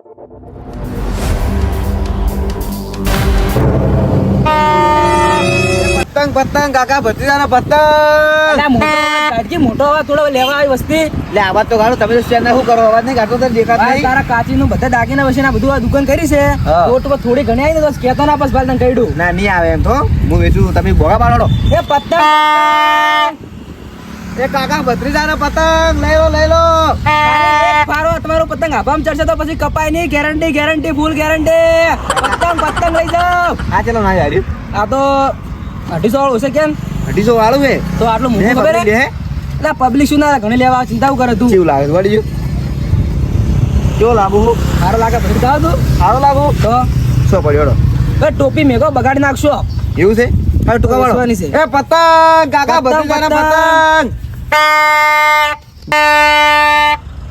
પતંગ પતંગ કાકા ભત્રીજાના પતંગ. મોટો અવાજ થોડો લેવા આવી વસ્તી. લે આવાજ તો કાઢો તમે સ્ટેન્ડ શું કરો? અવાજ નહીં કાઢતો તો દેખાત નહીં. તારા કાચીનું બધા દાગીના વચ્ચે ના બધું આ દુકાન કરી છે. કોટ પર થોડી ઘણી આવી ને તો કેતો ના બસ ભાઈ તને કહ્યું ના નહીં આવે એમ તો. હું વેચું તમે ભોગા પાડો. એ પતંગ. એ કાકા ભત્રીજાના પતંગ. લઈ લો લઈ લો. એક ફારો તમારો પતંગ આભામ ચડશે તો પછી કપાય નહીં. ગેરંટી ગેરંટી ફૂલ ગેરંટી પતંગ પતંગ લઈ જાઓ. આ ચલો ના યાર આ તો અઢીસો વાળું છે કેમ? અઢીસો વાળું હે તો આટલું મોટું ખબર હે? એટલે પબ્લિક શું ના ઘણી લેવા ચિંતા કરે તું? કેવું લાગે વળી કેવો લાગુ? સારો લાગે પછી જાવ તું. સારો લાગુ? તો? શું પડ્યો ટોપી મેઘો બગાડી નાખશો. એવું છે? હવે ટુકા વાળો. છે. એ પતંગ કાકા બધું ભત્રીજાના પતંગ.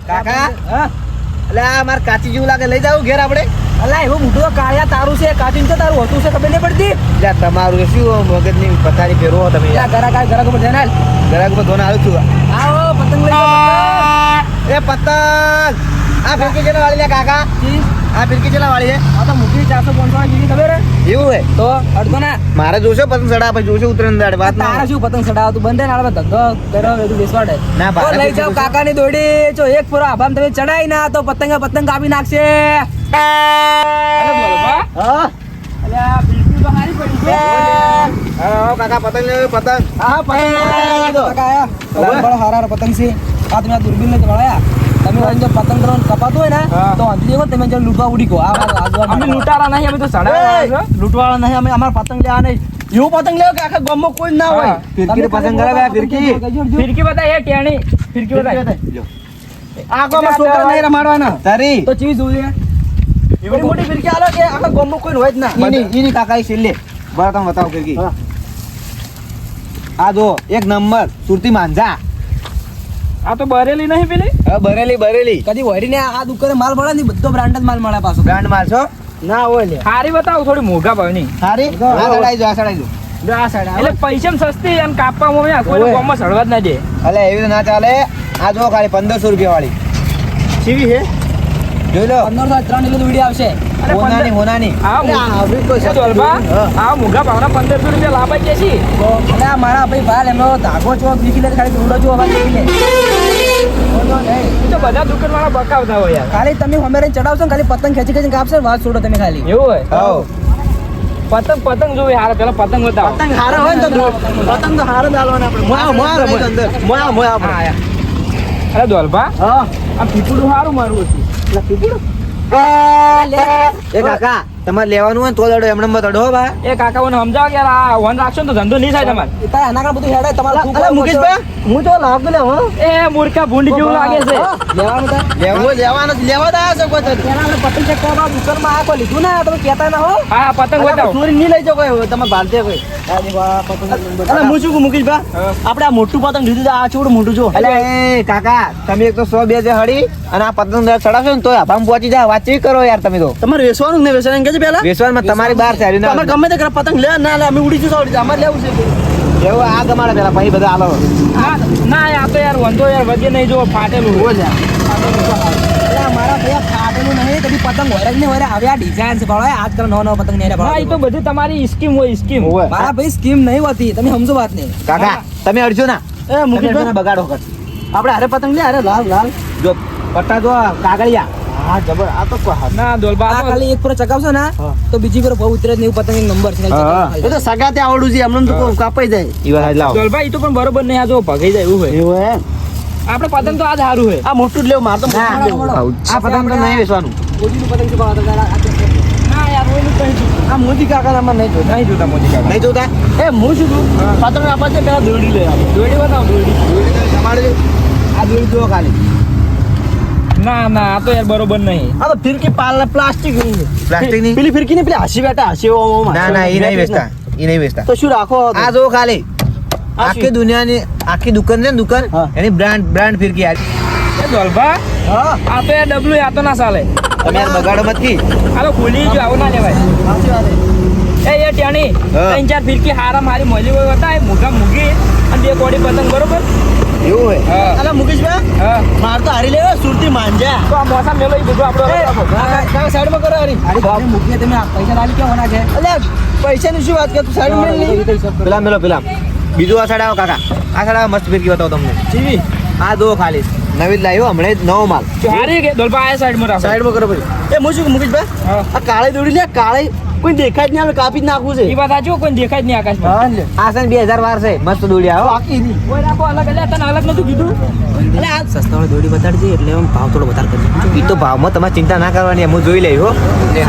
કાકા એટલે આ માર કાચી જેવું લાગે લઈ જાવ ઘેર આપણે. અલા એવું મોટું કાળિયા તારું છે કાચી તો તારું હતું છે ખબર નહીં પડતી. લે તમારું શું મગજની પથારી ફેરવો તમે. ત્યાં ઘરા કાંઈ ઘરા ખબર જઈને હાલ. ઘરાક પર ધોને છું. આવો પતંગ લઈ એ પતંગ. આ ફેંકી કેટલા વાળી લે કાકા. આ ફિરકી ચલા વાળી છે. આ તો મૂકી ચારસો પાંચસો વાળી ખબર? એવું હે? તો અડધો ના. મારે જોશે પતંગ સડા પછી જોશે ઉતરે દાડે. વાત ના તારા શું પતંગ ચડાવ તું બંધ નાળવા ધંધો કરો એ તું બેસવાડે. ના, તો લઈ જાવ. કાકાની દોડી. જો એક ફોરો આભામ તમે ચડાઈ ના તો પતંગ પતંગ કાપી નાખશે. અરે બોલો બા. હા અલ્યા, બિલકુલ તો હારી પડી છે. હા કાકા પતંગ લે પતંગ. હા પતંગ કાકા આયા. બડો હારા પતંગ છે. આ તમે આ દૂરબીન ને વળાયા તમે અહીં જો પતંગ ડ્રોન કપાતો હોય ને. તો અંધી દેખો તમે જો લૂંટવા ઉડી વાત અમે. લૂંટારા નહીં અમે તો એ! લૂંટવાળા નહીં અમે અમારા પતંગ લેવા નહીં. એવું પતંગ લેવો કે આખા ગામમાં કોઈ ના હોય. ફિરકી પતંગ ખાલી કરાવ્યા ફિરકી. ફિરકી બતાય એ ટેણી. ફિરકી બતાય. આ ગામમાં છોકરા નહીં રમાડવાના. તારી. તો ચીજ જોઈએ એવડી મોટી ફિરકી આલો કે આખા ગામમાં કોઈ હોય જ ના. ઈની ઈની કાકા છેલ્લે. બરાબર તમે બતાવો ફિરકી. આ જો એક નંબર સુરતી માંજા. આ તો બરેલી નહીં પેલી? હા બરેલી બરેલી. કદી વરીને આ દુકાને માલ મળે ને બધો બ્રાન્ડ જ માલ મળે પાછો. બ્રાન્ડ માલ છો? ના હોય લે સારી બતાવો થોડી મોઘા ભાવની સારી હા. આ સડાઈ જો આ સડાઈ જો આ સાઈડ એટલે પૈસા સસ્તી અને કાપવામાં આવે કોઈ કોમમાં સડવા જ ના દે. અલે એવી ના ચાલે. આ જો ખાલી પંદરસો રૂપિયા વાળી. સીવી છે? જોઈ લો. પંદરસો ત્રણ કિલો વીડિયો આવશે. હોનાની હોનાની. આ મોઘા ભાવના પંદરસો રૂપિયા લાભ જ છે અને આ મારા ભાઈ ભાલ એમનો ધાગો છો બીજી લે ખાલી રૂડો છો અવાજ નીકળી લે. બધા દુકાન વાળા બકાવતા હોય ખાલી તમે હમે રહીને ચડાવશો ને ખાલી પતંગ ખેંચી ખેંચી કાપશો વાત છોડો તમે ખાલી. એવું હોય? પતંગ પતંગ જોવે હારા પેલા પતંગ બતાવો. પતંગ હારો હોય ને તો પતંગ તો હારો આપણે. મોયા મોયા. અરે દોલભા હા. આ પીપુડું સારું મારું હતું એ કાકા તમારે લેવાનું હોય ને તો દડો એમણે મત અડો હો બા એ કાકાઓને સમજાવો કે યાર આ વન રાખશો તો ધંધો નહીં થાય તમારે. એ તારે આના કારણે બધું હેડે તમારે. મુકેશભાઈ, હું તો લાગુ લે હો. એ મૂર્ખા ભૂંડી જેવું લાગે છે. લેવાનું તાર. લેવું લેવાનું લેવા દા છો કોઈ તો. પેલા આપણે પતંગ ચેક કરવા દુકાનમાં આ કોઈ લીધું ના? તમે કહેતા ના હો. હા પતંગ બતાવો. ચોરી નહીં લઈ જાઓ કોઈ. તમારે ભારતીય કોઈ. અલા, હું શું કહું મુકેશભાઈ આપણે આ મોટું પતંગ લીધું છે, આ છોડ મોટું જો. અલે કાકા તમે એક તો સો બે હડી હળી અને આ પતંગ દર ચડાવશો ને તો આભામ પહોંચી જાય વાતચીત કરો યાર તમે તો. તમારે વેચવાનું ને વેચવાનું? કે છે પેલા તમારી બહાર છે તમારે ગમે તે કરે પતંગ લે ના લે અમે ઉડી જશું આવડી અમારે લેવું છે એવું આ ગમાડે પેલા પછી બધા આલો ના આ તો યાર વાંધો યાર વગે નહીં જો ફાટેલું હોય. અલા, મારા ભાઈ ફાટેલું નહીં કદી પતંગ હોય નહીં હોય હવે આ ડિઝાઇન છે ભાડો આજકાલ નવો નવો પતંગ નહીં ભાઈ તો બધી તમારી સ્કીમ હોય સ્કીમ હોય મારા ભાઈ સ્કીમ નહીં હોતી તમે સમજો વાત નહીં કાકા તમે અડજો ના. એ મુકેશભાઈ બગાડો કર આપણે હારે પતંગ લે અરે લાલ લાલ જો પટ્ટા જો કાગળિયા. હા જબર. આ તો ના દોલબા આ આ ખાલી એક પર ચકાવશો ને તો બીજી પર બહુ ઉતરે જ નહીં પતંગ નંબર છે ખાલી હા. ચકાવવાનો ખાલી. તો સગા આવડું છે એમને તો કાપાઈ જાય. ઈ વાત લાવો. દોલબા એ તો પણ બરોબર નહીં આ જો ભગાઈ જાય એવું હોય. એવું હે આપણે પતંગ તો આજ સારું હોય. આ મોટું જ લેવું મારે તો ના, મોટું જ લેવું. આ પતંગ તો નહીં વેચવાનું. ઓજીનું પતંગ છે ભાડો, તારા આ check કરજો. ના યાર ઓલું કઈ આ મોદી કાકા અમારે નહીં જોતા? નહીં જોતા મોદી કાકા. નહીં જોતા? એ હું શું પતંગ આપણે પેલા દોડી લે દોડી બનાવ દોડી દોડી તમારે આ દોડી જો ખાલી. ના ના આ તો યાર બરોબર નહીં. આ તો ફિરકી પાલ પ્લાસ્ટિક પ્લાસ્ટિકની પેલી ફિરકી ને પેલી હાસી બેઠા હાસી ના ના એ નહીં વેચતા એ નહીં વેચતા. તો શું રાખો આ જો ખાલી. આખી? દુનિયાની આખી દુકાન છે ને દુકાન એની બ્રાન્ડ બ્રાન્ડ ફિરકી આ ડોલભા હા. આ તો યાર ડબલું આ તો ના ચાલે. તમે યાર બગાડો મત કી. આ તો જો આવું ના લેવાય સાચી વાત એ એ ટેણી ત્રણ ચાર ફિરકી હારા મારી મળી હોય હતા એ મોઘા મૂકી અને બે કોડી પતંગ બરોબર? એવું હોય? હા. અલા મુકેશભાઈ? હા. માર તો હારી લેવો સુરતી માંજા. તો આ મોસમ મેલો ઈ બધું આપણો સાઈડમાં કરો હારી? હારી બાપ મૂકીએ તમે આ પૈસા લાવી કેમ હોના છે? અલ્યા પૈસાની શું વાત કર? તું સાઈડ મેલ લી પેલા મેલો પેલા. બીજું આ સાઈડ આવો કાકા. આ સાઈડ આવો મસ્ત ફિરકી બતાવો તમને. જીવી. આ દો ખાલી. નવી જ લાવ્યો હમણાં જ નવો માલ. હારી કે? દોલપા આ સાઈડમાં રાખો. સાઈડમાં કરો ભાઈ. એ હું શું મુકેશભાઈ? હા. આ કાળી દોડી લે કાળી કોઈ દેખાય જ નહીં આપણે કાપી જ નાખવું છે. એ વાત સાચી કોઈ દેખાય જ નહીં આકાશમાં. હા લે. આ છે ને બે હજાર વાર છે મસ્ત દોડી આવો. બાકી નહીં. કોઈ રાખો અલગ અલગ તને અલગ નતું કીધું? અલે આ સસ્તા દોડી બતાડજે એટલે એમ ભાવ થોડો વધારે કરજો એ તો ભાવમાં તમારે ચિંતા ના કરવાની હું જોઈ લઈ હો. અલે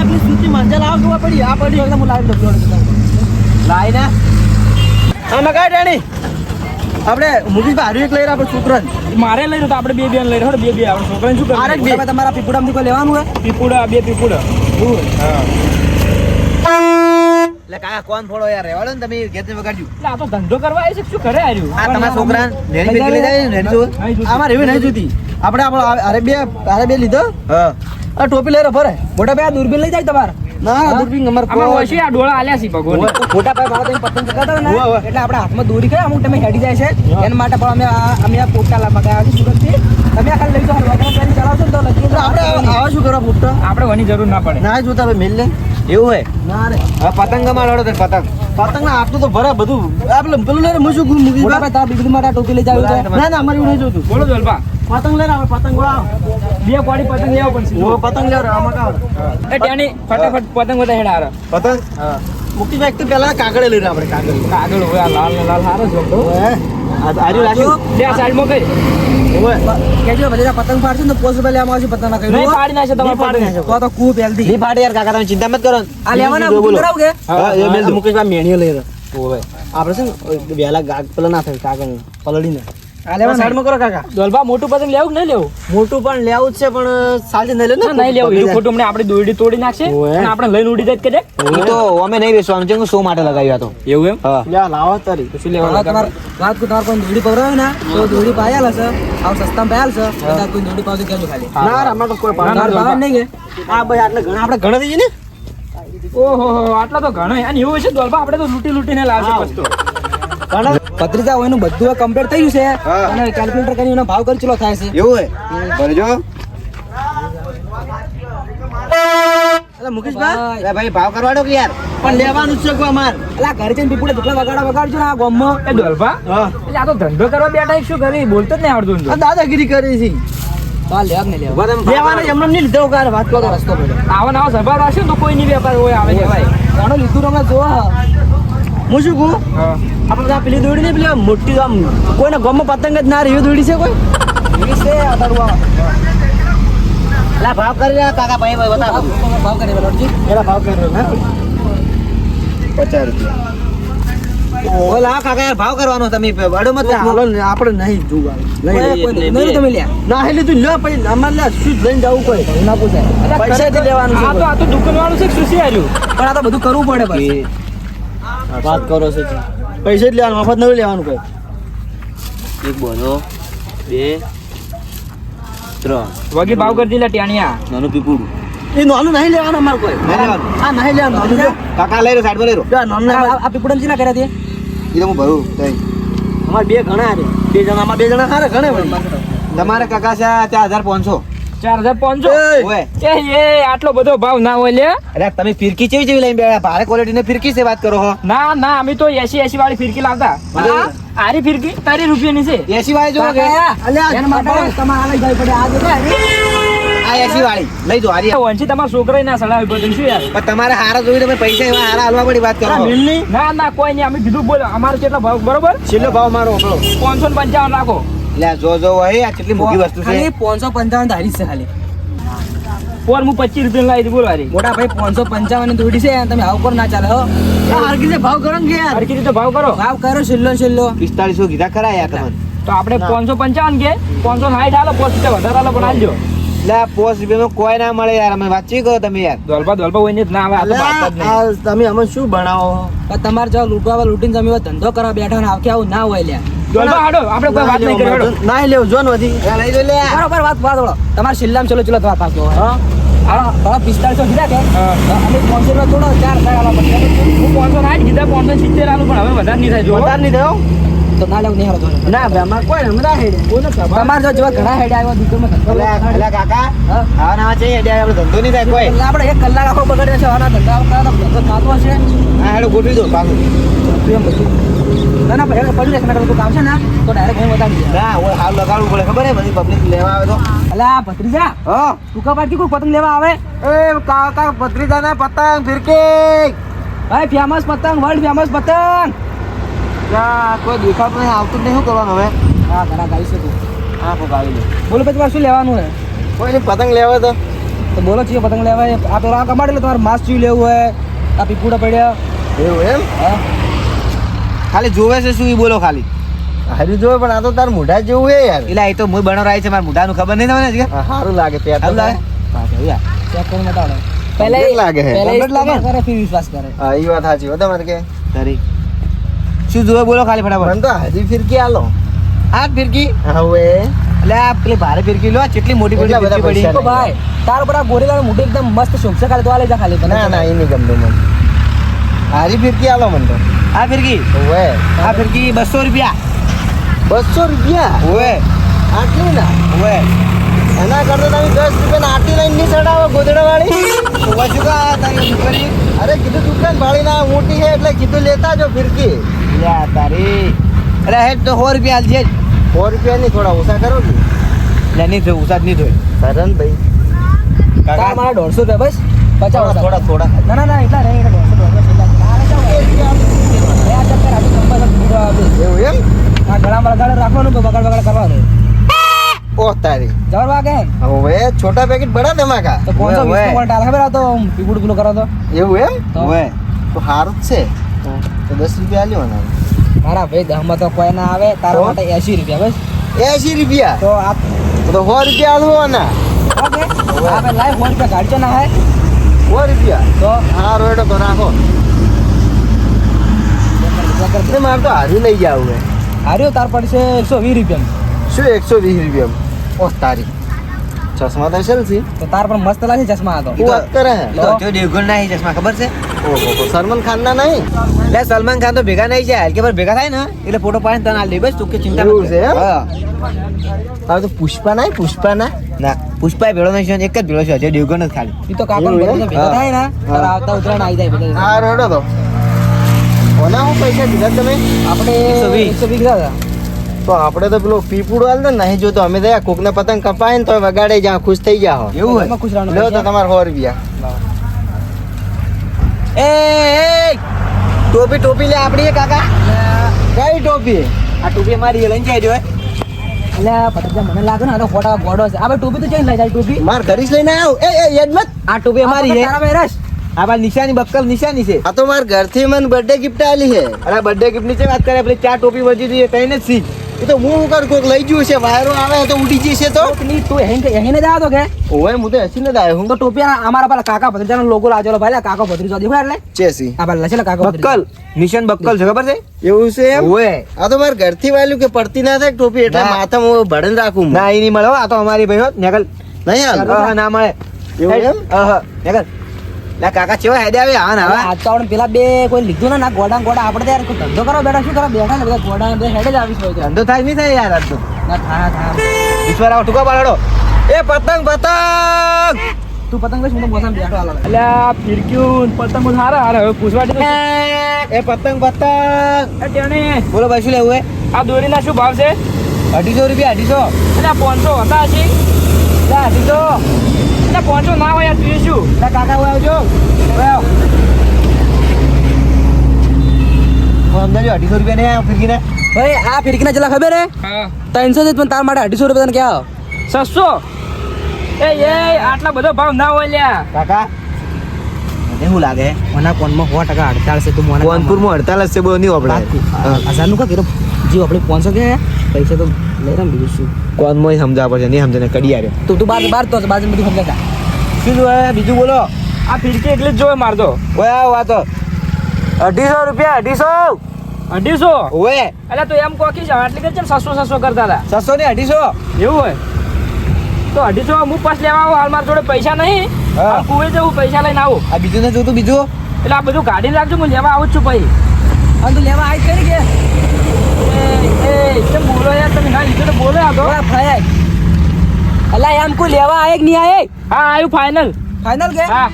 આપણી લાવો જોવા પડી. આ પડી એટલે હું લાવી દઉં લાઈ ને. આમાં કાંઈ ડાણી. આપણે મુકેશભાઈ હારું એક લઈ રહ્યા આપણે છોકરા મારે લઈને તો આપણે બે બે લઈ રહ્યો બે બે આપણે છોકરાને શું આરે બે તમારા પીપુડામાંથી કોઈ લેવાનું હે પીપુડા બે પીપુડા. એટલે કાકા કોણ ફોડો યાર? રેવાડો ને તમે ઘેર વગાડજો. એટલે આ તો ધંધો કરવા આવી છે શું કરે આવ્યું? આ તમારા છોકરા નેની લઈ જાય જોવે નહીં જોતું. આમાં રેવી નહીં જોતી. આપણે આપણે અરે બે અરે બે લીધો? હા. આ ટોપી લઈ રહ્યો ફરે. મોટા ભાઈ દૂરબીન લઈ જાય તમારે. ના દૂરબીન અમાર અમાર ઓછી આ ડોળા આલ્યા છે ભગવાન. મોટા ભાઈ મારા તમે પતંગ ઉવ્વ. ને એટલે આપણે હાથમાં દોરી કરે અમુક તમે હેડી જાય છે. એના માટે પણ અમે આ અમે આ પોટા લા ગયા છે સુરતથી. તમે આ લઈ જાઓ વગર કરીને ચલાવશો તો લગી આપણે આવા શું કરવા પોટા આપણે વની જરૂર ના પડે. ના જોતા ભાઈ મેલ લે. એવું હોય ના રે. પતંગ મારો તો પતંગ. પતંગ ના આટલું તો ભરા બધું. આપણે પેલું લઈને હું શું ગુમ મૂકી મોટા તારા બીબી માટે આ ટોપી લઈ જાવ ના ના અમારી નહીં જોતું. બોલો દોલપા પતંગ લઈને આવે પતંગ વાળા બે કોડી પતંગ લેવો પડશે. ઓ પતંગ લેવો આમાં કા? એ ટેણી ફટાફટ પતંગ બધા હેડા હારા. પતંગ? હા. મુક્તિ ભાઈ તો પેલા કાગળે લઈ રહ્યા આપણે કાગળ. કાગળ હોય આ લાલ લાલ હારો છે તો આર્યું રાખ્યું લે આ સાઈડમાં કઈ? કેજો પતંગ પાડશે ને તો પોસ્ટ રૂપિયા આવશે પતંગ ના નહીં પાડી નાખશે તમારે પાડી નાખશે તો તો નહીં ફાટે યાર કાકા તમે ચિંતા મત કરો. આ લેવાના બોલો, બુકિંગ બોલો. કરાવ કે હા, એ મેલ મુકેશભાઈ મેણીઓ લઈ રહ્યો. આપણે છે ને વહેલા ગાગ પેલા ના થાય કાગળ પલડી સાઈડમાં કરો કાકા. દોલપા મોટું પતંગ લેવું નહીં લેવું? મોટું પણ લેવું છે પણ સાલથી નહીં લે નહીં લેવું. એવું ખોટું હમણાં આપણે દોરડી તોડી નાખશે અને આપણે લઈને ઉડી જાય કે તો અમે નહીં બેસવાનું છે શો માટે લગાવ્યા તો. એવું એમ? હા. લાવો તારી. શું લેવાનું તમાર વાત કો તમાર કોઈ દોડી પવરાવે ના તો દોડી પાયાલ હશે. આવ સસ્તા પાયાલ છે કદાચ કોઈ દોડી પાવશે કેજો ખાલી ના અમાર તો કોઈ ના, ના, નહીં કે. આ ભાઈ આટલે ઘણા આપણે ઘણા દઈએ ને? ઓહો આટલા તો ઘણા. અને એવું છે દોલપા આપણે તો લૂંટી લૂંટીને લાવશે વસ્તુ. પત્રિકા હોયનું બધું કમ્પ્લીટ થયું છે. અને કેલ્ક્યુલેટર કરી એનો ભાવ કરી ચલો થાય છે. એવું હોય? ભરજો. મુકેશભાઈ. અરે ભાઈ ભાવ કરવાડો કે યાર? પણ લેવાનું જ છે કોઈ અમાર. એટલે ઘરે જઈને પીપુડે વગાડા વગાડજો આ ગામમાં. એ દોલપા હા. એટલે આ તો ધંધો કરવા બેઠા શું કરી? બોલતો જ નહીં આવડતું ને આ દાદાગીરી કરી છે. હા લેવા ને લેવા લેવાના. એમને નહીં લીધો કાર વાત કરો રસ્તો પડ્યો આવા નવા સભા રાખશે ને તો કોઈ નહીં વેપાર હોય આવે છે ભાઈ. કોનો લીધું રમે જો હું શું કહું? હા. આપણે આ પેલી દોડી ને પેલી મોટી આમ કોઈને ગમમાં પતંગ જ ના રહી દોડી છે કોઈ? એવી છે અતારવા લા ભાવ કરી કાકા ભાઈ ભાઈ બતાવો. ભાવ કરે બરોડજી એના ભાવ કરે પચાસ રૂપિયા. ઓલા કાકા યાર ભાવ કરવાનો તમે અડો મત આપણે નહીં જોવા. નહીં તમે લ્યા. ના હે લીધું લ્યો પછી અમારે લ્યા શું લઈને જવું કોઈ? ના પૂછાય. પૈસાથી લેવાનું આ તો આ તો દુકાન વાળું છે શું છે આર્યું? પણ આ તો બધું કરવું પડે પછી વાત કરો છો પૈસા જ લેવાનું મફત નથી લેવાનું કોઈ. એક બોલો બે ત્રણ. વગી ભાવ કરી દીધા ટેણિયા. નાનું પીપુડું એ નાનું નહીં લેવાનું અમારે કોઈ. નહીં લેવાનું? આ નહીં લેવાનું. નાનું. કાકા લઈ રહ્યો સાઈડ લઈ રહ્યો નાનું ના- આ પીપળમ ના કર્યા તે? એ તો હું ભરું તઈ. અમારે બે ઘણા છે. બે જણા અમારે બે જણા સારા ઘણા. તમારે કાકા છે ચાર હજાર પાંચસો. ચાર હજાર પાંચસો? એ. એ આટલો બધો ભાવ ના હોય લે અરે તમે ફિરકી ચેવી લઈને બેઠા ભારે ક્વોલિટી ની ફિરકી છે વાત કરો હો. ના ના અમે તો એસી એસી વાળી ફિરકી લાવતા. આરી ફિરકી? તારી રૂપિયાની છે. એસી વાળી જો તમારે આ લઈ જવી પડે. આ જો ને. આ એસી વાળી. લઈ દો વંશી તમારા છોકરા ના સડાવી પડે શું યાર? પણ તમારે હારા જોઈ તમે પૈસા એવા હારા હાલવા પડી વાત કરો ના ના કોઈ નહીં. અમે કીધું બોલો અમારે કેટલો ભાવ બરોબર? છેલ્લો ભાવ મારો પાંચસો ને પંચાવન રાખો લે જો જો હોય આ કેટલી મોટી વસ્તુ છે. ખાલી 555 ધારી છે ખાલી. પોર હું પચીસ રૂપિયા લાવી હતી બોલો હારી મોટા ભાઈ 555 પંચાવન દોડી છે તમે આવું કરો ના ચાલે હો. ભાવ કરો ને કે યાર? હરખી રીતે ભાવ કરો? ભાવ કરો છેલ્લો ને છેલ્લો. પિસ્તાળીસો કીધા ખરા યાર તમને. તો આપણે પાંચસો પંચાવન કે? પાંચસો સાઠ હાલો પોસ્ટ વધારે હાલો પણ હાલજો લે પોસ રૂપિયા કોઈ ના મળે યાર અમે વાતચીત કરો તમે યાર. દોલપા દોલપા હોય ને જ ના આવે આ તો વાત જ નહીં. આ તમે અમે શું ભણાવો? તમારે જો લૂંટવા લૂંટીને તમે ધંધો કરવા બેઠા ને આવકે આવું ના હોય લ્યા. દોલપા હાડો આપણે કોઈ વાત નહીં કરી હાડો ના લેવું જો ને લે લઈ દો લે. બરોબર વાત વાત તમારે છેલ્લામાં ચલો ચલો વાત પાછો હા. પિસ્તાળીસો કીધા કે. પાંચસો રૂપિયા થોડો ચાર આલવા હું પાંચસો ના જ કીધા પાંચસો સિત્તેર આલું પણ હવે વધારે નહીં થાય વધારે નહીં થયો તો ના લેવું નહીં હારો તો ના ભાઈ અમારે કોઈ અમે ના તમારે જો જેવા ઘણા હેડ આવ્યા કાકા. હા? આવા છે હેડે આપણે ધંધો નહીં થાય કોઈ. આપણે એક કલાક આખો બગાડ્યો છે આના ધંધા ધંધો થતો હશે. હા હેડો ગોઠવી દો પાછું. એમ બધું. ના ના પડ્યું રહેશે તું ને તો ડાયરેક્ટ હું બતાવી દે ના હાલ લગાડવું પડે ખબર હે બધી પબ્લિક લેવા આવે તો. અલા ભત્રીજા હા? તું કા કોઈ પતંગ લેવા આવે? એ કાકા ભત્રીજાના પતંગ ફિરકી! ભાઈ ફેમસ પતંગ વર્લ્ડ ફેમસ પતંગ! કોઈ દેખાતું નહીં આવતું નહીં શું કરવાનું હવે? હા ઘણા ગાઈ છે તું. હા કોક આવી લે બોલો પછી શું લેવાનું હે કોઈ પતંગ લેવા તો. તો બોલો છીએ પતંગ લેવા. આ પેલો આ કમાડ તમારે માસ ચીવ લેવું હોય આ પીપુડા પડ્યા. એવું એમ? હા. ખાલી જોવે છે શું એ બોલો ખાલી? હારી જોવે પણ આ તો તાર મોઢા જેવું હે યાર. એટલે એ તો મું બનાવરાય છે મારા મુઢાનું ખબર નહીં તમને? સારું લાગે તે. સારું લાગે? હા, યાર. ચેક કરીને બતાવો. એ લાગે હે. પહેલા લાગે? કરે ફી વિશ્વાસ કરે. હા એ વાત સાચી હો તમારે કે? તારી. શું જોવે બોલો ખાલી ફટાફટ. મને તો હાજી ફિરકી આલો. આ ફિરકી. હવે? એટલે આ પેલી ભારે ફિરકી લો કેટલી મોટી મોટી બધા ફિરકી પડી તો ભાઈ તાર ઉપર આ ગોરેલા મોઢું એકદમ મસ્ત શોખ છે ખાલી તો આ લઈ જા ખાલી. ના ના એ નહીં ગમતું મને. હારી ફિરકી આલો મને તો. આ ફિરકી? ઓએ આ ફિરકી બસો રૂપિયા. બસો રૂપિયા? ઓએ આટલી ના? ઓએ એના કરતા તમે દસ રૂપિયા આટલી લઈને નહીં ચડાવો ગોદડા વાળી વજુ કા તારી છોકરી? અરે કીધું દુકાન ભાળી ના? મોટી છે એટલે કીધું લેતા જો ફિરકી. યા તારી. અરે હેડ તો સો રૂપિયા આલજે જ સો રૂપિયા નહીં થોડા ઓછા કરો ને. લે નહીં થયું ઉસાદ નહીં થયું. સરન ભાઈ. તાર મારા દોઢસો રૂપિયા બસ? પચાસ થોડા થોડા થોડા. ના ના ના એટલા નહીં એટલા દોઢસો દોઢસો એટલા આ લેતા આવો. બે આ ચક્કર આજે એવું એમ? આ ગળામાં લગાડે રાખવાનું તો બગાડ બગાડ કરવાનું? ઓહ તારી. જબર વાગે? હવે છોટા પેકેટ બડા ધમાકા? તો પાંચસો ઓવે, વીસ ઓવે. ખબર તો પીપુડ પેલું કરો તો. એવું એમ? તો? તો હારું છે. તો? દસ રૂપિયા આલ્યો ને. મારા ભાઈ દહમાં તો કોઈ ના આવે તારા માટે એસી રૂપિયા બસ. એસી રૂપિયા? તો આ તો સો રૂપિયા આલવાના ઓકે આપણે લાઈવ સો રૂપિયા ગાડી ના હે? સો રૂપિયા? તો? હા રોડો તો રાખો. ને મારે તો હારી લઈ જાવ હે હાર્યો તાર પડશે એકસો વીસ રૂપિયા. શું એકસો વીસ રૂપિયા? ઓહ તારી. ચશ્મા તો છે તો તાર પણ મસ્ત લાગે ચશ્મા હતો તું. વાત કરે હે. તો જો દેવગણ ના ચશ્મા ખબર છે? ઓહો સલમાન ખાન ના નહીં? લે સલમાન ખાન તો ભેગા નહીં છે કે પર ભેગા થાય ને એટલે ફોટો પાડીને તને આ બસ તું કે ચિંતા મત છે હા. હવે તો પુષ્પા ના પુષ્પા ના? ના પુષ્પા ભેળો નહીં છે એક જ ભેળો છે હજુ દેવગણ જ ખાલી. એ તો કાકા? ભેગા થાય ને તાર આવતા ઉતરાયણ આવી જાય બધા. હા રોડો તો. હું પૈસા દીધા તમે. આપણે એકસો વીસ. એકસો વીસ હતા. તો આપણે તો પેલો પીપુડો હાલ ને નહીં જોતો અમે તો કોક ને પતંગ કપાય ને તો વગાડે જ્યાં ખુશ થઈ ગયા હો. એવું હોય? ખુશ રહેવાનું તો તમારે સો રૂપિયા. એ ટોપી ટોપી લે આપડી કાકા. કઈ ટોપી? આ ટોપી મારી લઈને જાય એટલે મને લાગે ને આ તો ખોટા ગોડો છે. આપણે ટોપી તો લઈ જાય ટોપી? માર ઘરીશ લઈને આવ. એ એ યાદ મત. આ ટોપી અમારી છે ભાઈ બાર નિશાની બક્કલ નિશાની છે. આ તો માર ઘરથી મને બર્થડે ગિફ્ટ આલી છે. અરે બર્થડે ગિફ્ટની છે વાત કરે પેલી ચા ટોપી વજી હતી તઈને જ સી એ તો હું કર કોક લઈ ગયું છે વાયરો આવે તો ઉડી જશે તો? ની તું હેંગ હેંગ ને જા તો કે. ઓય હું તો હસીને જ આવ્યો હું. તો ટોપી અમારા પેલા કાકા ભત્રીજાનો લોગો લાજેલો ભાઈ કાકો ભત્રીજો દેખાય એટલે ચેસી. આ પેલા લસેલા કાકા કાકો બક્કલ. નિશાન બક્કલ છે ખબર છે? એવું છે એમ? ઓય. આ તો માર ઘરથી વાલ્યું કે પડતી ના થાય ટોપી એટલે. માથા હું ભડન રાખું ના એ નહીં મળો આ તો અમારી ભાઈ હોત નેકલ. નહીં હાલ. ના મળે. એવું એમ? હા નેકલ. લા કાકા ચેવા હેડે આવે? હા ના હવે આજ તો પેલા બે કોઈ લીધું ના ગોડા ગોડા આપણે તો યાર કોઈ ધંધો કરો બેઠા શું કરો બેઠા ને બધા ગોડા બે હેડે જ આવી હોય ધંધો થાય નહીં થાય યાર આજ તો. ના થા થા ઈશ્વર આવો ટૂંકા પાડો. એ પતંગ પતંગ! તું પતંગ લઈશ હું તો મોસમ બેઠો હાલો એટલે આ ફિરક્યું પતંગ હારા હારા. હવે પૂછવા દે એ પતંગ પતંગ! તેને બોલો ભાઈ શું લેવું હે આ દોરીના શું ભાવ છે? અઢીસો રૂપિયા અઢીસો. એટલે પાંચસો હતા હજી. અઢીસો. એટલે પહોંચો ના હોય યાર તું શું? કાકા હું આવજો. ઓય આવ. અઢીસો રૂપિયા નહીં ફિરકીને? ભાઈ આ ફિરકીના ચલા ખબર હે? હા. ત્રણસો જ પણ તાર માટે અઢીસો રૂપિયા તને ક્યાં સસ્તો એ એ આટલા બધો ભાવ ના હોય લ્યા. કાકા મને શું લાગે મને કોનમાં સો ટકા હડતાળ છે તું મને કોનપુરમાં હડતાલ જ છે બહુ નહીં આપણે હજારનું કીધું? જે આપણે પાંચસો કે પૈસા તો લઈ રહ્યા બીજું શું? કોનમાં સમજાવવા પડશે? નહીં સમજે કડી આવ્યો તું તું બાર બાર તો બાજુ બધું સમજાતા. શું જોવે બીજું બોલો. આ ફિરકી એટલી જ જોવે મારતો ઓય આવો તો. અઢીસો રૂપિયા અઢીસો. અઢીસો? ઓએ એટલે તો એમ કોકી કે આટલી કે ચમ સસો સસ્તો કરતા હતા? સસો ને અઢીસો? એવું હોય? તો અઢીસો હું પાસ લેવા આવું હાલ મારા જોડે પૈસા નહીં. કુવે જવું પૈસા લઈને આવું. આ બીજું ને જોતું બીજું? એટલે આ બધું ગાડી રાખજો હું લેવા આવું છું ભાઈ અને તું લેવા આવી કરી કે? એ કેમ બોલો યાર તમે? ના લીધો તો બોલો આ ફાય ભાઈ અલા આમ કોઈ લેવા આવે કે નહીં આયે હા આવ્યું ફાઇનલ ફાઇનલ કે? હા.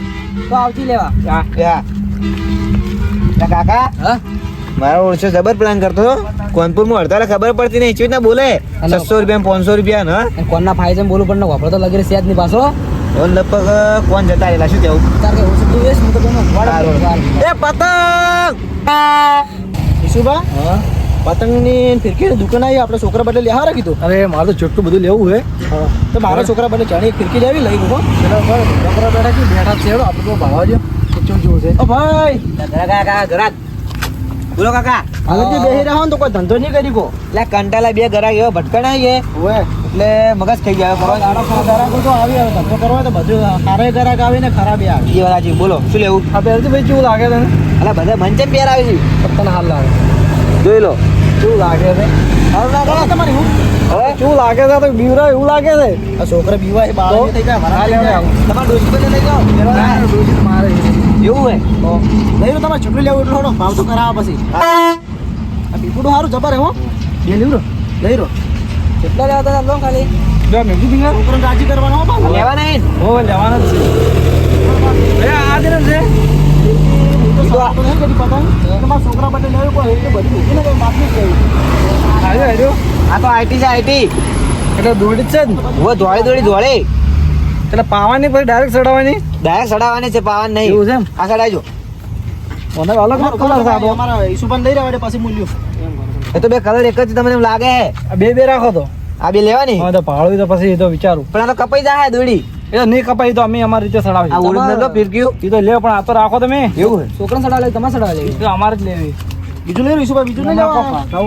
તો આવતી લેવા. હા. યા. કાકા હા? મારો ઓળખો જબર પ્લાન કરતો હતો. કોનપુરમાં અડધા ખબર પડતી નહીં. ચીજ ના બોલે. છસો રૂપિયા પાંચસો રૂપિયા ને કોનના ફાયદે બોલું પણ વાપરો તો લગી સેજની પાછો. લગભગ કોણ જતા રહેલા? શું કેવું? તારે કે ઓછું તું. એ પતંગ! ઈશુબા પતંગની ફિરકી દુકાન આવી આપણે છોકરા બદલે લેવા કીધું અરે મારે તો છોટું બધું લેવું હે. તો મારા છોકરા બદલે જાણે ફિરકી લેવી? લઈ ગયો છોકરા બેઠા કે બેઠા છે આપણે તો ભાવા જો કેવું જેવું છે. ઓ ભાઈ! કાકા ગરાક બોલો કાકા. આગળથી જે રહ્યા રહ્યો ને તો કોઈ ધંધો નહીં કરી કો એટલે કંટાલા બે ગરાક એવો ભટકણા છે. ઓએ એટલે મગજ થઈ ગયા ફરવા દાડા ખરા ગરાક તો આવી આવે ધંધો કરવા તો બધું સારા ગરાક આવે ને ખરાબ આવે એ વાજી બોલો શું લેવું? આ પહેરથી ભાઈ શું લાગે તને? અલા બધા મંચે પેર આવી છે? તને હાલ લાગે. જોઈ લો. શું લાગે છે? હાલ તમારી હું? હવે? કેવું લાગે છે? તો બીવરા એવું લાગે છે. આ છોકરા બીવાય બાળ થઈ જાય મારા થઈ લેવડે તમારે ડોસી લઈ મારે એવું હોય? તો? લઈ તમારે ચૂંટણી લેવું એટલો ભાવ તો કરાવવા પછી. આ પીપુડું સારું જબર હે હો. બે લીવ રો લઈ રો કેટલા લેવા હતા લો ખાલી? જો મેગી છોકરાને રાજી કરવાનો લેવાના હે લેવાના જ છે. આ દિન છે તો સારું તો નહીં કરી પતંગ તમારા છોકરા માટે લેવું કોઈ બધું આ તો આઈટી છે આઈટી. એટલે દોડી છે ને. હવે દોડી દોડી દોડે એટલે પાવાની પછી ડાયરેક્ટ સડાવવાની ડાયરેક્ટ સડાવવાની છે પાવન નહીં. એવું છે એમ? આ સડાવજો મને અલગ અલગ કલર છે આ તો. અમારા ઈશુભાઈ લઈ રહ્યા પછી મૂલ્યું. એ તો બે કલર એક જ તમને એમ લાગે. હે બે બે રાખો તો. આ બે લેવાની? હા તો ભાડું તો પછી એ તો વિચારું. પણ આ તો કપાઈ જાય દોડી. એ નહીં કપાય તો અમે અમારી રીતે આ ઓરિજિનલ તો ફિરક્યું એ તો લે પણ આ તો રાખો તમે. એવું છે? છોકરા સડા લે તમારે સડા લે તો અમારે જ લેવી. બીજું લઈ લો ભાઈ બીજું લઈ લેવા.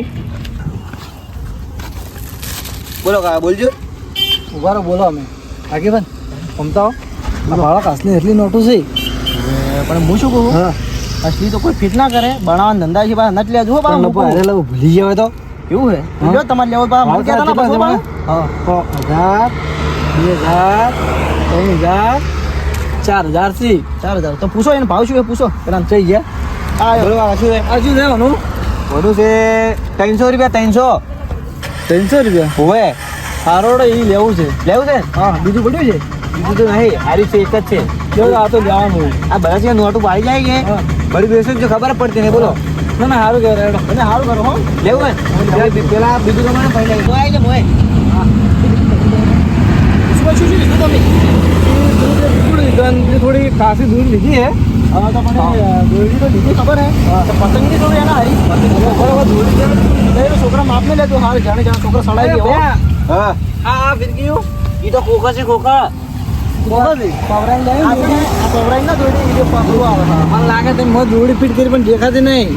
બોલો કા બોલજો. ઊભા રહો બોલો અમે. આગે બન સમતાવો આ બાળક કાસની એટલી નોટું છે. પણ હું શું કહું? હા. અસલી તો કોઈ ફિટ ના કરે બનાવવાના ધંધા છે પાછા નથી લેજો પણ લોકો ભૂલી જાય તો. એવું છે? જો તમારે લેવો પાછા મને કહેતા ના પાછું પાછું. હા. હજાર. બે હજાર ત્રણ હજાર ચાર હજારથી. ચાર હજાર. તો પૂછો એને ભાવ શું છે પૂછો. પેલા થઈ ગયા. બોલો કાકા શું છે? હજુ છે એનું વધુ છે ત્રણસો રૂપિયા ત્રણસો. ત્રણસો રૂપિયા? હોવે. સારોડે એ લેવું છે. લેવું છે? હા બીજું પડ્યું છે? બીજું તો નહીં હારી છે એક જ છે. આ તો લેવાનું. આ બધા છે નોટું પાડી જાય કે. બધી બેસો જો ખબર પડતી નહીં બોલો. ના ના સારું કહેવાય અને સારું કરો હો. લેવું હે પેલા- બીજું તમારે મને પડી જાય મોય છે મોય ઈશુભાઈ શું શું લીધું તમે? થોડી ખાસી દૂર લીધી હે. છે ખોખા ખોખા દેખાતી નહીં.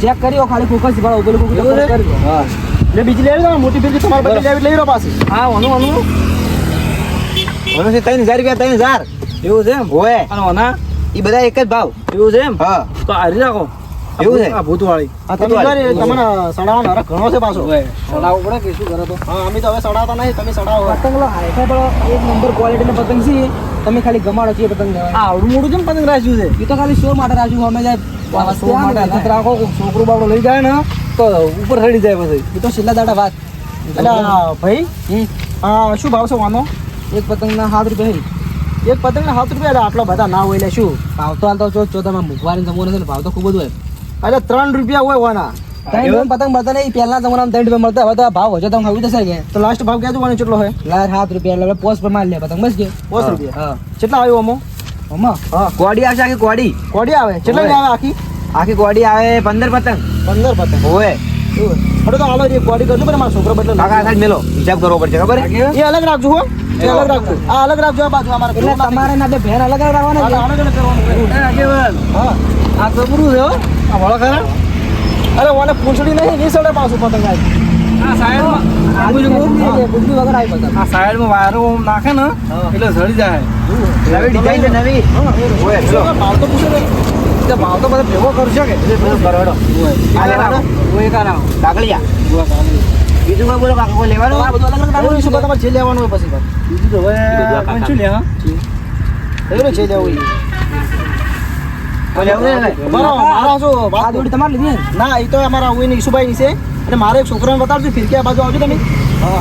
ચેક કર્યો ખાલી ફોકસ શીખવાડો બીજી લેવી મોટી લેવી લઈ લો પાછી. હા ઓનું ઓનું મને છે ત્રણ હજાર રૂપિયા ત્રણ હજાર. એવું છે એમ? હોવે અને ઓના એ બધા એક જ ભાવ. એવું છે એમ? હા. તો હારી રાખો. એવું છે? આ ભૂતવાળી. આ તમે તમને સડાવવાનો હરખ ઘણો છે પાછો. સડાવવું પડે કે શું કરે તો હા અમે તો હવે સડાવતા નહીં તમે સડાવો. પતંગ લો હાઈફાઈ એક નંબર ક્વોલિટીનો પતંગ છે તમે ખાલી ગમાડો છે પતંગ આ આવડું મોટું કેમ પતંગ રાખ્યું છે? એ તો ખાલી શો માટે રાખ્યું અમે જાય શો માટે રાખો છોકરો બાબડો લઈ જાય ને તો ઉપર ચડી જાય પછી. એ તો છેલ્લા દાડા વાત. એટલે ભાઈ. શું ભાવ છે વાનો એક પતંગના સાત રૂપિયા છે એક પતંગના સાત રૂપિયા એટલે આટલા બધા ના હોય એટલે શું? ભાવ તો હાલ તો જો તમે મૂકવાની જમવાનું નથી ભાવ તો ખૂબ જ હોય. એટલે ત્રણ રૂપિયા હોય વાના ત્રણ પતંગ મળતા નહીં પહેલા જમાનામાં ત્રણ રૂપિયા મળતા હવે તો ભાવ હશે તમે ખબર થશે કે? તો લાસ્ટ ભાવ ક્યાં જોવાનો કેટલો હોય? લાર સાત રૂપિયા એટલે પોસ્ટ પર માર લે પતંગ બસ કે? પોસ્ટ રૂપિયા? હા. કેટલા આવ્યો અમો? મમ્મા હા. કોડી આવશે આખી કોડી? કોડી આવે? કેટલા હોય. આવે આખી? આખી કોડી આવે પંદર પતંગ. પંદર પતંગ. હોવે હવે તો આલો એક કોડી કરજો પણ મારા છોકરા બદલે કાકા સાહેબ મેલો. હિસાબ કરવો પડશે ખબર? એ અલગ રાખજો હો. એ અલગ રાખજો. આ અલગ રાખજો આ બાજુ અમારે એટલે તમારે ના બે ભેર અલગ અલગ રાખવાના અલગ છે? અલગ કરવાનું હા. આ સબરું છે હો. આ વાળો ખરા? અરે ઓને પૂંછડી નહીં ની સડે પાછું પતંગ આવી આ સાઈડમાં આ બીજું ગુજરી વગર આવી પતંગ આ સાઈડમાં વાયરો નાખે ને એટલે સડી જાય. નવી ડિઝાઇન છે નવી? ચલો. ભાવ તો પૂછે તે ભાવ તો બધા ભેગો કરશો કે? કાના કાકડિયા બીજું કોઈ બોલો કાકા કોઈ લેવાનું? આ બધું અલગ અલગ શું તમારે જે લેવાનું હોય પછી બીજું તો હવે શું લે હા? એવું જે લેવું ને? બરાબર મારા શું આ તમારે લીધી ના એ તો અમારા ઈશુભાઈ ની છે. અને મારે એક છોકરાને બતાવજો ફિરકી આ બાજુ આવજો તમે. હા.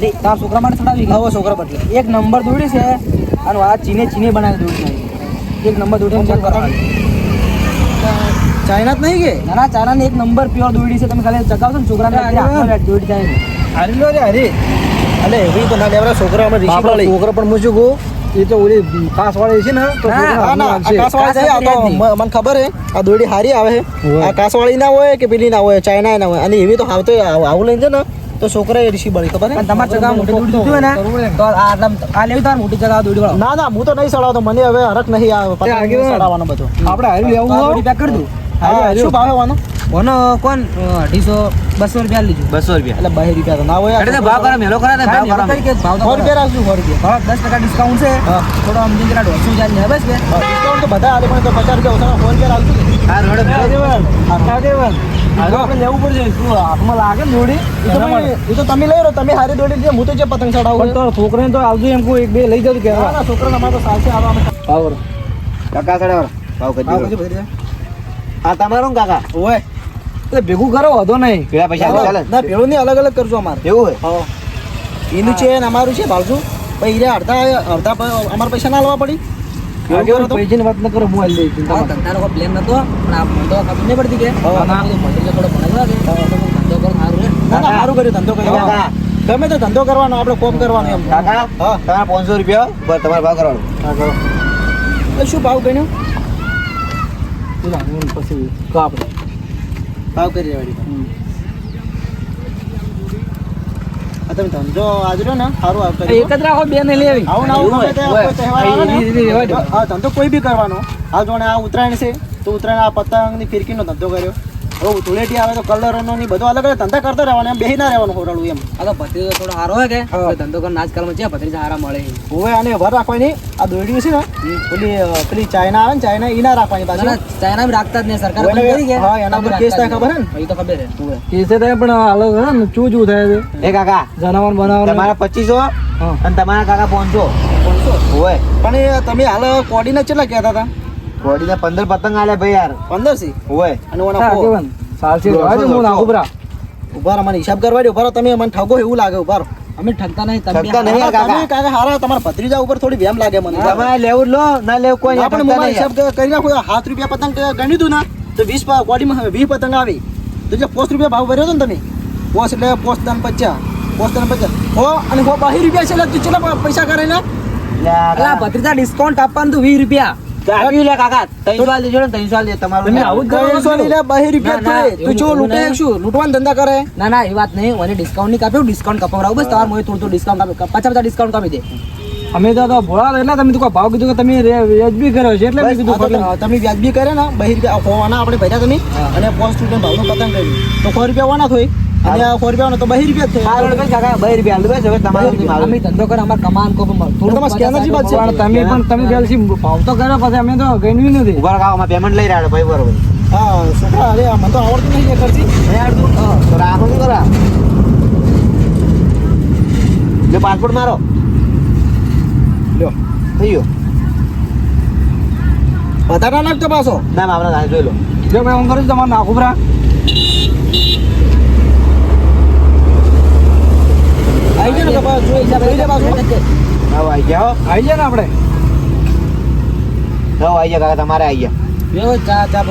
અરે તાર છોકરા માટે થોડા વિઘાવો છોકરા બદલે. એક નંબર દોડી છે અને આ ચીને ચીને બનાવી દોડી છે. એક નંબર દોડી ચેક કરવાની ચાઇના જ નહીં કે? ના ના ચારાની એક નંબર પ્યોર દોડી છે તમે ખાલી ચકાવશો ને છોકરાને દોડી જાય. હારી લો રે હારી. અલે એવી તો ના લેવરા છોકરા અમે લઈ. છોકરા પણ મૂછું ગો એ તો ઓલી કાસ વાળી છે ને તો કાસ છે આ તો મને ખબર હે આ દોડી હારી આવે. આ કાસવાળી ના હોય કે પેલી ના હોય ચાઇના ના હોય. અને એવી તો હાવ તો આવું લઈને છે ને તો છોકરા રિસીવ બળી ખબર પણ તમારે જગા મોટી દોડી દીધું હોય ને તો આ આ લેવી તાર મોટી જગા દોડી વાળો. ના ના હું તો નહીં સડાવતો મને હવે હરક નહીં આવે. સડાવવાનો બધો. આપણે હારી લેવું હોય દોડી પેક કરી દઉં. શું ભાવ વાનો કોનો કોણ? અઢીસો બસો રૂપિયા લીધું. બસો રૂપિયા. એટલે બે રૂપિયા તો ના હોય એટલે ભાવ કરો મેલો કરે ને ભાવ કરો ભાવ તો સો રૂપિયા રાખજો સો રૂપિયા. ભાવ દસ ટકા ડિસ્કાઉન્ટ છે. થોડો આમ જરા દોઢસો જાય ને બસ બે. ડિસ્કાઉન્ટ તો બધા આલે પણ તો પચાસ રૂપિયા ઓછા સો રૂપિયા રાખજો હા રોડ. આગેવાન, આગેવાન. લેવું પડશે. શું હાથમાં લાગે ને દોડી? એ તો તમે- લઈ રહ્યો તમે હારી દોડી જે હું તો જે પતંગ ચડાવું તો છોકરાને તો આવજો એમ કોઈ એક બે લઈ જજો કહેવા. ના છોકરા અમારે તો સાચે આવા ભાવ કાકા સડે ભાવ કરી આ તમારું કાકા? ઓય. એટલે ભેગું કરો વધો નહીં. પેલા પૈસા ચાલે. ના પેલું નહીં અલગ અલગ કરજો અમારે. એવું હોય? હા. એનું છે ને અમારું છે ભાવશું પછી હીરે અડધા અડધા અમારા પૈસા ના લેવા પડી. પૈસાની વાત ન કરો હું નતો? પણ આ ધંધો ખબર નહીં પડતી કે? હા, ના, બધું ભણેલો થોડો ભણેલો છે. તો ધંધો કરો સારું કર્યું ધંધો કર્યો. ગમે તો ધંધો કરવાનો આપણે કોમ કરવાનો એમ. કાકા હા તમારા પાંચસો રૂપિયા પર તમારે ભાવ કરવાનો. હા કરો. શું ભાવ ગણ્યો પેલા પછી ભાવ કરી દેવાડી આ તમે ધંધો આજરો ને સારું આવતો એક જ રાખો બે ને લેવી. આવું તહેવાર આવે ને, ધંધો કોઈ બી કરવાનો. આ જોણે આ ઉત્તરાયણ છે તો ઉત્તરાયણ આ પતંગની ફિરકીનો ધંધો કર્યો. હવે તુલેટી આવે તો કલરોનો ની બધો અલગ અલગ ધંધા કરતો રહેવાનો એમ બેહી ના રહેવાનું હોરળું એમ. આ તો ભત્રીજો થોડો સારો હોય કે? ધંધો કરીને આજકાલમાં છે ભત્રીજા સારા મળે. હવે આને ભર રાખવાની આ દોરડી છે ને પેલી પેલી ચાઇના આવે ને ચાઇના ઈ ના રાખવાની પાછી. ચાઇના બી રાખતા જ નહીં સરકાર બંધ કરી કે? હા, એના પર કેસ થાય ખબર હે ને? એ તો ખબર હે કેસ થાય પણ અલગ હે ને ચૂ ચૂ થાય છે. એ કાકા જનાવર બનાવર તમારા પચીસો અને તમારા કાકા પાંચસો. હોય પણ તમે હાલ કોડીને કેટલા કહેતા હતા? ઘોડીને પંદર પતંગ આલે ભાઈ યાર. પંદર સી? હોય. અને ઓના કો સાલસી રહેવા હું ના ઉભરા. ઊભા રહો મને હિસાબ કરવા દે. ઊભા તમે મને ઠગો એવું લાગે ઊભા અમે ઠગતા નહીં તમે ઠગતા નહીં. કાકા. તમે કાકા હારા તમારા ભત્રીજા ઉપર થોડી વેમ લાગે મને. તમે લેવું લો ના લેવું કોઈ આપણે ઠગતા હિસાબ કરી નાખો. હાથ રૂપિયા પતંગ ગણ્યું હતું ને. તો વીસ પ- કોડીમાં વીસ પતંગ આવી. તો જે પોસ્ટ રૂપિયા ભાવ ભર્યો તો ને તમે? પોસ્ટ એટલે પોસ્ટ દાન પચાસ પોસ્ટ દાન પચાસ હો અને હો બાહી રૂપિયા છે એટલે તું કેટલા પૈસા કરે ને? ભત્રીજા ડિસ્કાઉન્ટ આપવાનું તું વીસ રૂપિયા. કાપ્યું લે કાકા દેજો ને ત્રણસો આલ દે તમારું તમે આવું જ કરો છો? ત્રણસો ની લે બાહી રૂપિયા ના, ના, તું જો એવું શું? લૂંટવાના ધંધા કરે? ના ના એ વાત નહીં. મને ડિસ્કાઉન્ટ નહીં કાપ્યું. ડિસ્કાઉન્ટ કપાવડાવું બસ. તમારે મને થોડું થોડું ડિસ્કાઉન્ટ આપે પચાસ પચાસ ડિસ્કાઉન્ટ કાપી દે. અમે તો ભોળા એટલે તમે તો ભાવ કીધું કે તમે વ્યાજબી કર્યો છે એટલે કીધું તમે વ્યાજબી કરે ને બાહી રૂપિયા હોવાના આપણે ભર્યા તમે. અને પોસ્ટ રૂપિયા ભાવનું પતંગ કર્યું તો સો રૂપિયા વાના થોય અને આ સો રૂપિયા તો બાહી રૂપિયા હા, કાકા બે રૂપિયા હવે તમારું અમે ધંધો કરે અમારે કમાન કો પણ થોડું તમારે બાદ છે. પણ તમે પણ તમે પહેલથી ભાવ તો કર્યો પછી અમે તો ગણ્યું નથી. ઊભા રહો, કાકા પેમેન્ટ લઈ રહ્યા ભાઈ બરોબર. હા છોકરા અરે મને તો આવડતું નહીં એ કરતી તો રાખો શું કરા? જો પાસપોર્ટ મારો. લ્યો. થઈ ગયો. વધારે ના લાગતો પાછો. ના થાય જોઈ લો. જો ભાઈ હું કરું છું તમારે નાખું બરા આવી જાય ને જોઈ જોઈ લે પાછો હવે આવી ગયા આવી જાય ને આપણે હવે આવી જાય કાકા તમારે આવી ગયા ચા ચા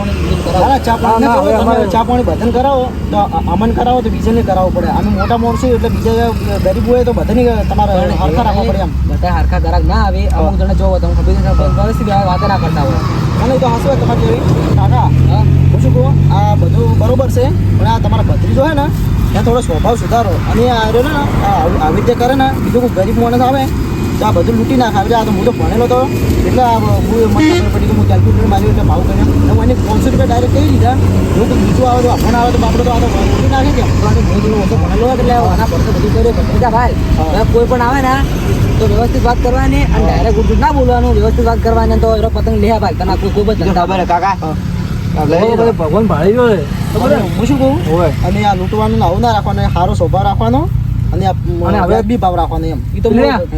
પાણી બધાને કરાવો તો અમને કરાવો તો બીજાને કરાવવું પડે અમે મોટા માણસો એટલે બીજા ગરીબ હોય તો બધાને તમારે હરખા રાખવા પડે એમ બધા હરખા ગ્રાહક ના આવે અમુક જણા જોવો તમે ખબર વ્યવસ્થિત વાત ના કરતા હોય મને તો હાસવે તમારે જેવી કાકા હું. શું કહું આ બધું બરોબર છે પણ આ તમારા ભત્રીજો હે. ને ત્યાં થોડો સ્વભાવ સુધારો. અને આ રહ્યો ને આવી રીતે કરે ને બીજું કોઈ ગરીબ માણસ આવે તો આ બધું લૂંટી નાખે. આવી આ તો હું તો ભણેલો તો એટલે આ હું પડી કે હું કેલ્ક્યુલેટર માર્યું એટલે ભાવ કર્યો. હું એને પાંચસો રૂપિયા ડાયરેક્ટ કહી દીધા. જો કોઈ બીજું આવે તો આપણને આવે તો આપણે તો આ તો લૂંટી નાખે કે મેં થોડું ઓછો ભણેલો હોય એટલે આના પર તો બધું કર્યો. બધા ભાઈ હવે કોઈ પણ આવે ને તો વ્યવસ્થિત વાત કરવાની અને ડાયરેક્ટ ઉઠું ના બોલવાનું વ્યવસ્થિત વાત કરવાની તો એનો પતંગ લે ભાઈ. તને કોઈ ખૂબ જ ધંધા કાકા? હા. ભગવાન ભાળી ગયો હું શું કહું? હોય અને આ લૂંટવાનું ને આવું ના રાખવાનું સારો સ્વભાવ રાખવાનો અને હવે- વ્યાજબી ભાવ રાખવાનો એમ. ઈ તો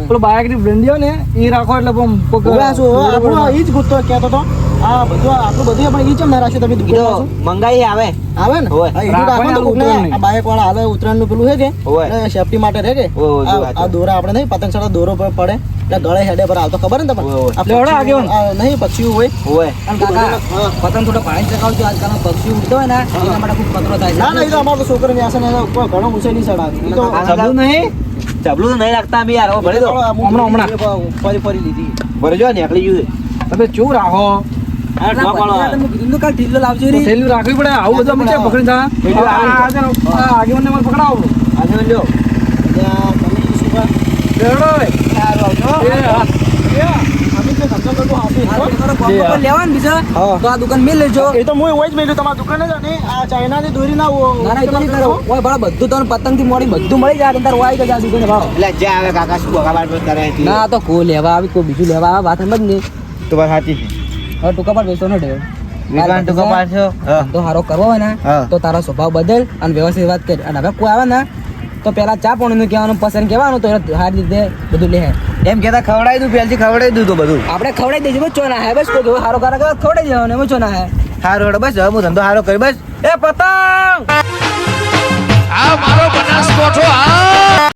પેલો બાઇકની બ્રેન્ડીઓ ને એ રાખો એટલે આપણો ઈ જ ગુસ્સો કહેતો તો. આ બધું આપણું બધું પણ ઈ ચમ ના રાખ્યું તમે ઈ પાછું? મંગાઈ આવે. આવે ને. હા, ઈ આ બાઇક વાળા હાલે ઉત્તરાયણનું પેલું છે કે? સેફટી માટે રહે કે? આ- દોરા આપણે નહીં પતંગ ચડા દોરો પર પડે. એટલે ગળે હેડે પર આવતો ખબર ને તમને? આપણે હોય. આગે પક્ષીઓ- નહીં પક્ષી હોય. હોય. પતંગ થોડો પાણી ચકાવજો આજકાલ પક્ષી ઉડતો હોય ને એના માટે ખૂબ ખતરો થાય ના ના એ તો અમારો છોકરો ને આસન ઉપર ઘણો ઊંચે નહીં ચડાવે તો નહીં? જબલું તો નહીં રાખતા અમે યાર ભરી દો હમણાં હમણાં. ફરી ફરી લીધી. ભરજો નીકળી ગયું તમે ચૂ રાખો? રાખવી પડે આવું બધું પકડી જા. આગેવાન ને પકડાવો આગળ લ્યો તમે શું બધું પતંગથી મોડી બધું મળી જાય તાર વાય કે જા દુકાને ભાવ. એટલે જે આવે કાકા શું બગા બાર બાર કરે ના તો કોઈ લેવા આવી કોઈ બીજું લેવા આવે વાત સમજ ને તો વાત સાચી હવે ટૂંકા પર બેસો ન ઢેર. વિક્રાંત ટૂંકો પાડશો તો હારો કરવો હોય ને તો તારો સ્વભાવ બદલ અને વ્યવસ્થિત વાત કર. અને હવે કોઈ આવે ને તો પહેલાં ચા પાણીનું કહેવાનું પસંદ કહેવાનું તો સારી રીતે બધું લે. એમ કેતા ખવડાવી દઉં પહેલથી ખવડાવી દીધું બધું. આપણે ખવડાવી દઈએ બસ ચોના હે બસ કોઈ સારો કારા કરવા ખવડાવી દેવાનું એમાં ચોના હે. હારો હડો બસ હવે હું ધંધો હારો કરી બસ. એ પતંગ! આ મારો બનાસ આ